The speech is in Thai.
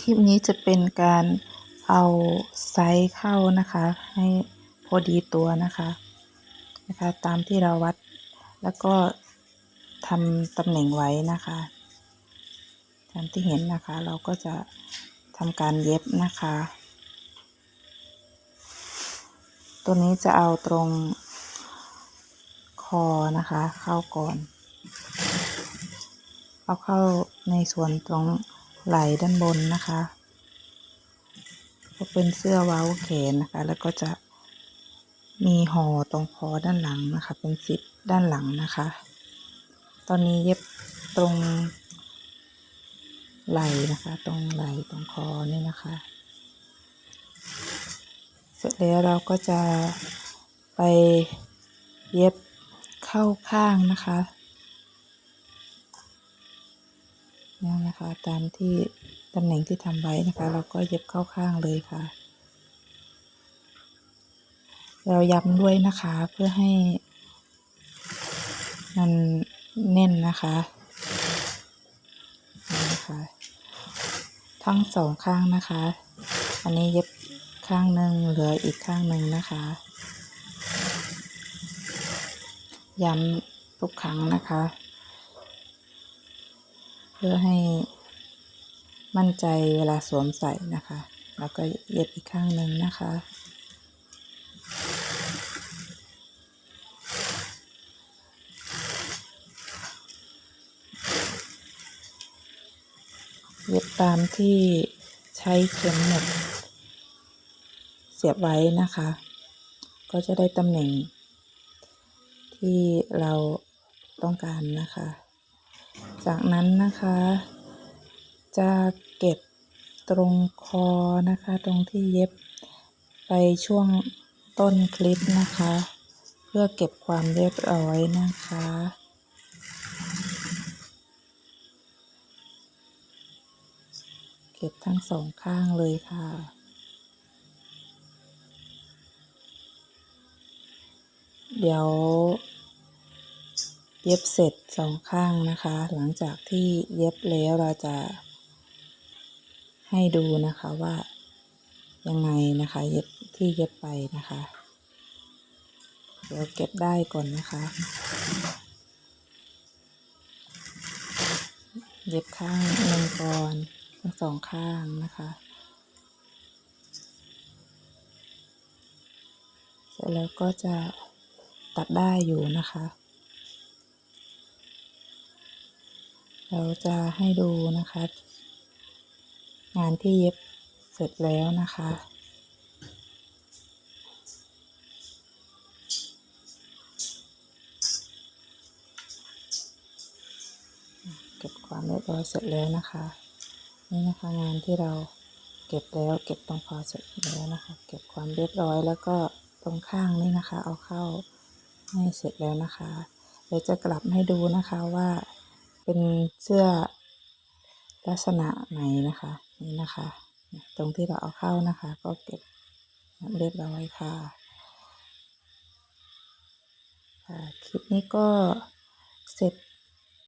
คลิปนี้จะเป็นการเอาไซส์เข้านะคะ ให้พอดีตัวนะคะนะคะ ตามที่เราวัดแล้วก็ทำตำแหน่งไว้นะคะตามที่เห็นนะคะ เราก็จะทำการเย็บนะคะ ตัวนี้จะเอาตรงคอนะคะ เข้าก่อน เอาเข้าในส่วนตรง ไหล่ด้านบนนะคะก็เป็นเสื้อเว้าแขนนะคะ แล้วก็จะมีห่อตรงคอด้านหลังนะคะ เป็นซิปด้านหลังนะคะ ตอนนี้เย็บตรงไหล่นะคะ ตรงไหล่ตรงคอนี่นะคะ เสร็จแล้วเราก็จะไปเย็บเข้าข้างนะคะ นี่นะคะ ตามที่ตำแหน่งที่ทำไว้นะคะ เราก็เย็บเข้าข้างเลยค่ะ เราย้ำด้วยนะคะเพื่อให้ มันแน่นนะคะนะคะทั้งสองข้างนะคะ อันนี้เย็บข้างหนึ่งเหลืออีกข้างหนึ่งนะคะ ย้ำทุกครั้งนะคะ พื่อให้มั่นใจเวลาสวมใส่นะคะ แล้วก็เย็บอีกข้างหนึ่งนะคะ เย็บตามที่ใช้เข็มหมุดเสียบไว้นะคะ ก็จะได้ตำแหน่งที่เราต้องการนะคะ จากนั้นนะคะ จะเก็บตรงคอนะคะ ตรงที่เย็บไปช่วงต้นคลิปนะคะ เพื่อเก็บความเรียบร้อยนะคะ เก็บทั้งสองข้างเลยค่ะเดี๋ยว เย็บเสร็จสองข้างนะคะ หลังจากที่เย็บแล้วเราจะ ให้ดูนะคะว่ายังไงนะคะ เย็บที่เย็บไปนะคะ เดี๋ยวเก็บได้ก่อนนะคะ เย็บข้างหนึ่งก่อนทั้งสองข้างนะคะ เสร็จแล้วก็จะตัดได้อยู่นะคะ เราจะให้ดูนะคะ งานที่เย็บเสร็จแล้วนะคะ เก็บความเรียบร้อยเสร็จแล้วนะคะ นี่นะคะงานที่เราเก็บแล้วเก็บตรงคอเสร็จแล้วนะคะ เก็บความเรียบร้อยแล้วก็ตรงข้างนี่นะคะ เอาเข้าให้เสร็จแล้วนะคะ เดี๋ยวจะกลับให้ดูนะคะว่า เป็นเสื้อลักษณะไหนนะคะ นี่นะคะ ตรงที่เราเอาเข้านะคะ ก็เก็บเรียบร้อยค่ะค่ะ คลิปนี้ก็เสร็จ